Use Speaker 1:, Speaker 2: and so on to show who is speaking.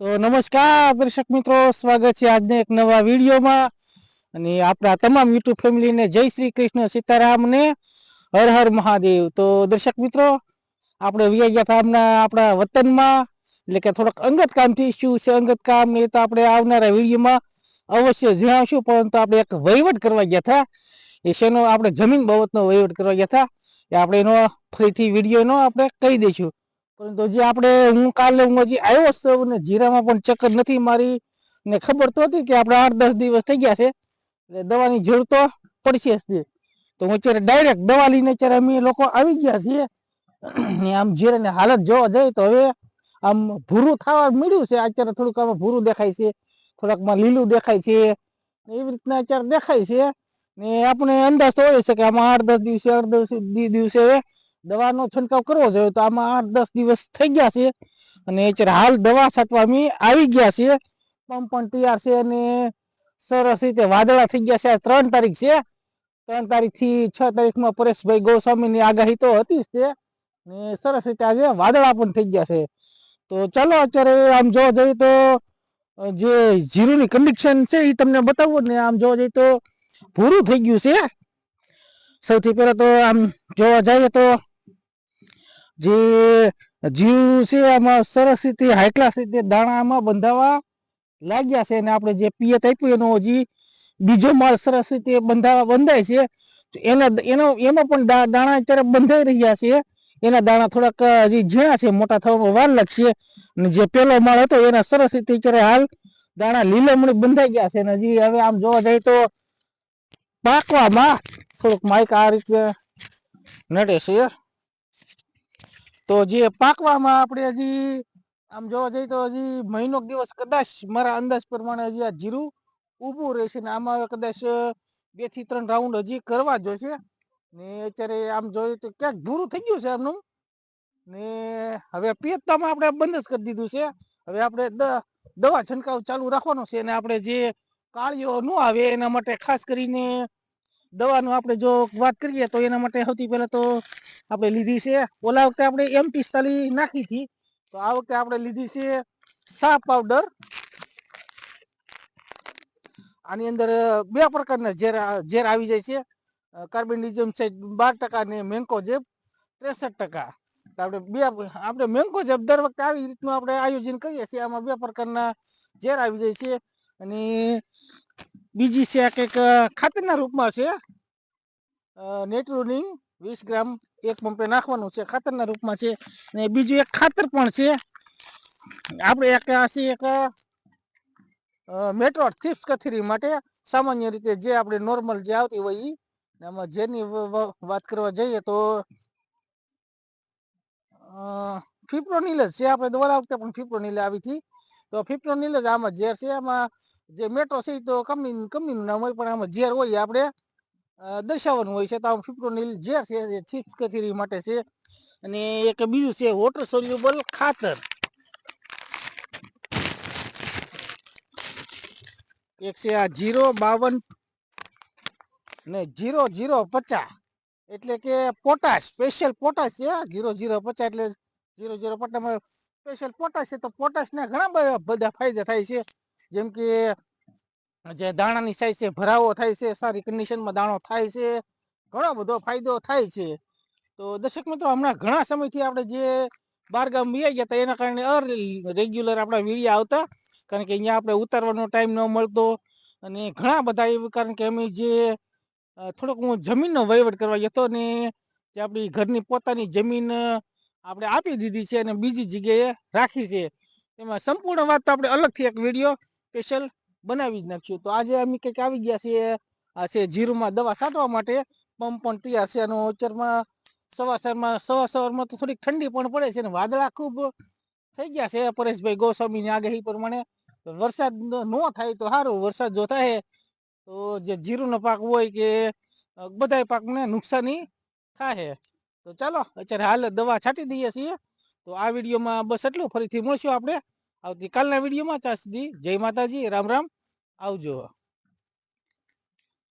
Speaker 1: તો નમસ્કાર, દર્શક મિત્રો. સ્વાગત છે આજના એક નવા વિડીયોમાં. અને આપણા તમામ યુટ્યુબ ફેમિલીને જય શ્રી કૃષ્ણ સીતારામ ને હર હર મહાદેવ. તો દર્શક મિત્રો, આપણે વ્યા ગયા હતા હમણાં આપણા વતનમાં, એટલે કે થોડોક અંગત કામથી શું છે? અંગત કામ એ તો આપણે આવનારા વિડીયોમાં અવશ્ય જણાવશું, પરંતુ આપણે એક વહીવટ કરવા ગયા હતા. એ શેનો આપણે જમીન બાબતનો વહીવટ કરવા ગયા હતા. એ આપણે એનો ફરીથી વિડીયોનો આપણે કહી દઈશું. પરંતુ હજી આપણે હું કાલે હું હજી આવ્યો છું ને જીરામાં પણ ચક્કર નથી મારી ને ખબર તો હતી કે આપણે આઠ દસ દિવસ થઈ ગયા છે. એટલે દવાની જરૂર તો પડશે જ તો હું અત્યારે ડાયરેક્ટ દવા લઈને અત્યારે અમે લોકો આવી ગયા છીએ. ને આમ જીરાની હાલત જોવા જઈએ તો હવે આમ ભૂરું થવા મળ્યું છે. અત્યારે થોડુંક આમાં ભૂરું દેખાય છે. થોડાકમાં લીલું દેખાય છે. એવી રીતના અત્યારે દેખાય છે. ને આપણે અંદાજ તો હોય છે કે આમાં આઠ દસ દિવસે આઠ દસ દિવસે દવાનો છંટકાવ કરવો જોઈએ તો આમાં આઠ દસ દિવસ થઈ ગયા છે. અને એચર હાલ દવા છાંટવા અમે આવી ગયા છે પંપ પણ તૈયાર છે અને સરસ રીતે વાદળા થઈ ગયા છે. આ ત્રણ તારીખ છે. ત્રણ તારીખથી છ તારીખમાં પરેશભાઈ ગોસ્વામીની આગાહી તો હતી જ તે. ને સરસ રીતે આજે વાદળા પણ થઈ ગયા છે. તો ચાલો અત્યારે આમ જોવા જઈએ તો જે જીરુની કન્ડિશન છે એ તમને બતાવવું ને આમ જોવા જઈએ તો ભૂરું થઈ ગયું છે. સૌથી પહેલા તો આમ જોવા જઈએ તો જે જીવ છે આમાં સરસ રીતે હાઈ ક્લાસ રીતે દાણામાં બંધાવા લાગ્યા છે અને આપણે જે પિયત આપ્યું એનો હજી બીજો માળ સરસ રીતે બંધાવા બંધાય છે. એના એનો, એમાં પણ દાણા અત્યારે બંધાઈ રહ્યા છે. એના દાણા થોડાક હજી ઝીણા છે, મોટા થવામાં વાર લાગશે. અને જે પેલો માળ હતો એના સરસ રીતે અત્યારે હાલ દાણા લીલામણી બંધાઈ ગયા છે. અને હજી હવે આમ જોવા જઈએ તો પાકવામાં થોડુંક માઇક આ રીતે નડે છે. તો જે પાકવામાં આપણે હજી, આમ જોવા જઈએ તો હજી મહિનો દિવસ કદાચ મારા અંદાજ પ્રમાણે હજી આ જીરું ઊભું રહેશે ને આમાં હવે કદાચ બેથી ત્રણ રાઉન્ડ હજી કરવા જોઈશે. ને અત્યારે આમ જોઈએ તો ક્યાંક ભૂરું થઈ ગયું છે આમનું. ને હવે પિયતતામાં આપણે બંધ જ કરી દીધું છે. હવે આપણે દવા છંટકાવ ચાલુ રાખવાનો છે અને આપણે જે કાળીઓ ન આવે એના માટે ખાસ કરીને દવાનું આપણે જો વાત કરીએ તો એના માટે સૌથી પહેલાં તો આપણે લીધી છે, ઓલા વખતે આપણે એમ પિસ્તાલીસ નાખી હતી. તો આ વખતે આપણે લીધી છે સા પાવડર. આની અંદર બે પ્રકારના ઝેર ઝેર આવી જાય છે. કાર્બેન્ડિઝમ છે બાર ટકા ને મેન્કોજેબ ત્રેસઠ ટકા. આપણે બે, આપણે મેન્કો જેબ દર વખતે આવી રીતનું આપણે આયોજન કરીએ છીએ. આમાં બે પ્રકારના ઝેર આવી જાય છે. અને બીજી છે આ ખાતરના રૂપમાં છે. નેટ્રોનિંગ વીસ ગ્રામ એક પંપે નાખવાનું છે, ખાતરના રૂપમાં છે. અને બીજું એક ખાતર પણ છે. આપણે એક છે એક મેટ્રો થીપ્સ કથીરી માટે સામાન્ય રીતે જે આપણે નોર્મલ જે આવતી હોય એમાં આમાં જેની વાત કરવા જઈએ તો ફિપ્રોનિલ જ છે. આપણે દ્વારા વખતે પણ ફિપ્રોનિલ આવી હતી. તો ફિપ્રોનિલ જ આમાં ઝેર છે. આમાં જે મેટ્રો છે તો કંપની કંપનીનું નામ હોય, પણ આમાં ઝેર હોય આપણે દર્શાવવાનું હોય છે. તો આમ ફિપ્રોનિલ ઝેર છે જે થીપ્સ કચેરી માટે છે. અને એક બીજું છે વોટર સોલ્યુબલ ખાતર. એક છે આ જીરો બાવન ને જીરો જીરો પચાસ. એટલે કે પોટાશ સ્પેશિયલ પોટાશ છે જીરો જીરો પચાસ એટલે જીરો જીરો પચાસમાં સ્પેશિયલ પોટાશ છે, તો પોટાશના ઘણા બધા ફાયદા થાય છે. જેમ કે, જે દાણાની સાઈઝ છે, ભરાવો થાય છે, સારી કન્ડિશનમાં દાણો થાય છે, ઘણો બધો ફાયદો થાય છે. તો દર્શક મિત્રો, હમણાં ઘણા સમયથી આપણે જે બારગામ વ્યાઈ ગયા હતા, એના કારણે રેગ્યુલર આપણા વીડિયા આવતા. કારણ કે અહીંયા આપણે ઉતારવાનો ટાઈમ ન મળતો. અને ઘણા બધા એવું, કારણ કે અમે જે થોડોક હું જમીનનો વહીવટ કરવા જતો ને, જે આપણી ઘરની પોતાની જમીન આપણે આપી દીધી છે અને બીજી જગ્યાએ રાખી છે. એમાં સંપૂર્ણ વાત તો આપણે અલગથી એક વીડિયો સ્પેશિયલ બનાવી જ નાખ્યું. તો આજે અમે કંઈક આવી ગયા છીએ, આ છે જીરુમાં દવા છાંટવા માટે. પંપ પણ તૈયાર છે અને અત્યારમાં સવાર સવારમાં સવાર સવારમાં તો થોડીક ઠંડી પણ પડે છે અને વાદળા ખૂબ થઈ ગયા છે. પરેશભાઈ ગોસ્વામીની આગાહી પ્રમાણે વરસાદ ન થાય તો સારું. વરસાદ જો થાય તો જે જીરુનો પાક હોય કે બધા પાકને નુકસાની થાય. તો ચાલો, અત્યારે હાલ દવા છાંટી દઈએ છીએ. તો આ વિડીયોમાં બસ એટલું. ફરીથી મળશું આપણે. આવતીકાલના વિડીયોમાં ત્યાં સુધી જય માતાજી રામ રામ. આવજો.